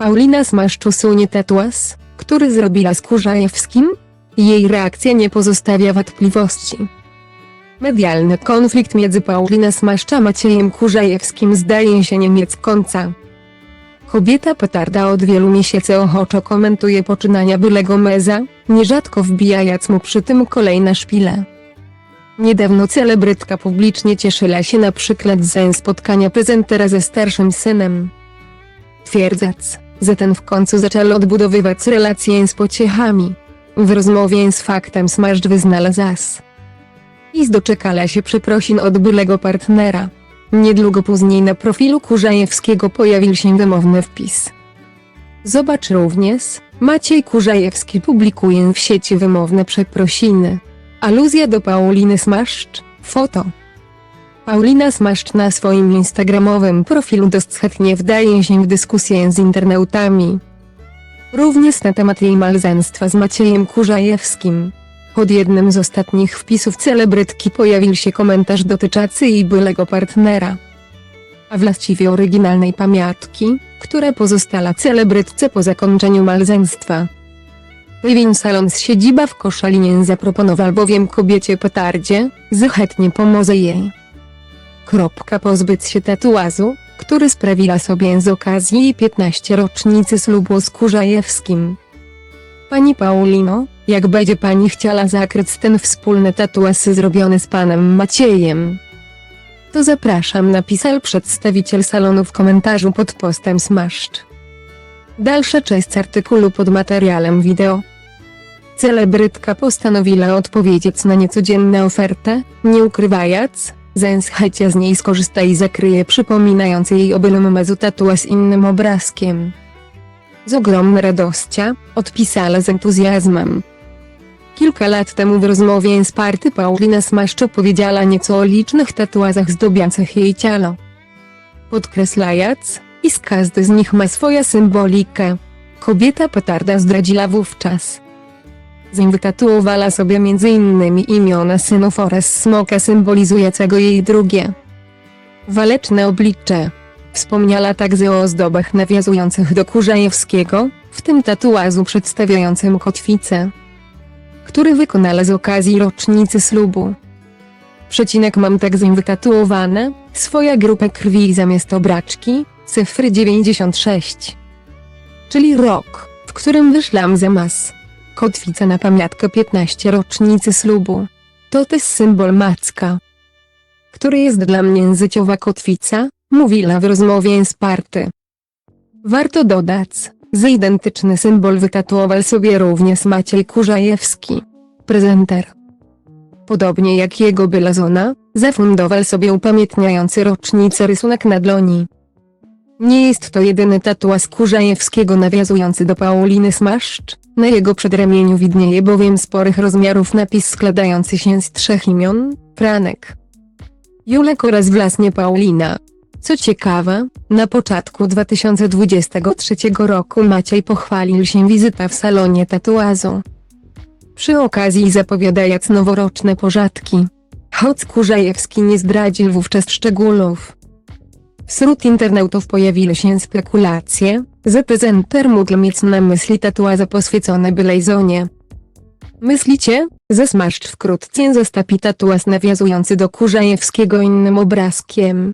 Paulina Smaszcz usunie tatuaż, który zrobiła z Kurzajewskim? Jej reakcja nie pozostawia wątpliwości. Medialny konflikt między Pauliną Smaszcz a Maciejem Kurzajewskim zdaje się nie mieć końca. Kobieta petarda od wielu miesięcy ochoczo komentuje poczynania bylego meza, nierzadko wbijając mu przy tym kolejne szpile. Niedawno celebrytka publicznie cieszyła się na przykład ze spotkania prezentera ze starszym synem. Twierdząc, ten w końcu zaczął odbudowywać relacje z pociechami. W rozmowie z faktem Smaszcz wyznala zas. I doczekała się przeprosin od bylego partnera. Niedługo później na profilu Kurzajewskiego pojawił się wymowny wpis. Zobacz również, Maciej Kurzajewski publikuje w sieci wymowne przeprosiny. Aluzja do Pauliny Smaszcz, foto. Paulina Smaszcz na swoim instagramowym profilu dość chętnie wdaje się w dyskusję z internautami. Również na temat jej małżeństwa z Maciejem Kurzajewskim. Pod jednym z ostatnich wpisów celebrytki pojawił się komentarz dotyczący jej bylego partnera. A właściwie oryginalnej pamiątki, która pozostała celebrytce po zakończeniu małżeństwa. Pewien salon z siedziba w Koszalinie zaproponował bowiem kobiecie petardzie, że chętnie pomoże jej. Kropka pozbyć się tatuażu, który sprawiła sobie z okazji jej 15 rocznicy ślubu z Kurzajewskim. Pani Paulino, jak będzie pani chciała zakryć ten wspólny tatuaż zrobiony z panem Maciejem? To zapraszam napisał przedstawiciel salonu w komentarzu pod postem Smaszcz. Dalsza część artykułu pod materiałem wideo. Celebrytka postanowiła odpowiedzieć na niecodzienną ofertę, nie ukrywając, że z z niej skorzysta i zakryje przypominający jej o bylym mezu tatuaż innym obrazkiem. Z ogromną radością, odpisała z entuzjazmem. Kilka lat temu w rozmowie z party Paulina Smaszcz powiedziała nieco o licznych tatuażach zdobiących jej ciało. Podkreślając, iż każdy z nich ma swoją symbolikę. Kobieta petarda zdradziła wówczas. Zim wytatuowała sobie m.in. imiona synów oraz smoka symbolizującego jej drugie. Waleczne oblicze. Wspomniała także o ozdobach nawiązujących do Kurzajewskiego, w tym tatuażu przedstawiającym kotwicę, który wykonała z okazji rocznicy ślubu. Przecinek mam także wytatuowane, swoja grupa krwi zamiast obraczki, cyfry 96. Czyli rok, w którym wyszłam za mas. Kotwica na pamiątkę 15 rocznicy ślubu. To też symbol macka. Który jest dla mnie życiowa kotwica, mówiła w rozmowie z party. Warto dodać, że identyczny symbol wytatuował sobie również Maciej Kurzajewski, prezenter. Podobnie jak jego była żona, zafundował sobie upamiętniający rocznicę rysunek na dłoni. Nie jest to jedyny tatuaż Kurzajewskiego nawiązujący do Pauliny Smaszcz, na jego przedramieniu widnieje bowiem sporych rozmiarów napis składający się z trzech imion, Franek, Julek oraz własnie Paulina. Co ciekawe, na początku 2023 roku Maciej pochwalił się wizyta w salonie tatuażu. Przy okazji zapowiadając noworoczne pożadki. Choć Kurzajewski nie zdradził wówczas szczegółów. Wśród internautów pojawiły się spekulacje, że prezenter mógł mieć na myśli tatuaże poświęcone bylej zonie. Myślicie, że Smaszcz wkrótce zastapi tatuaż nawiązujący do Kurzajewskiego innym obrazkiem?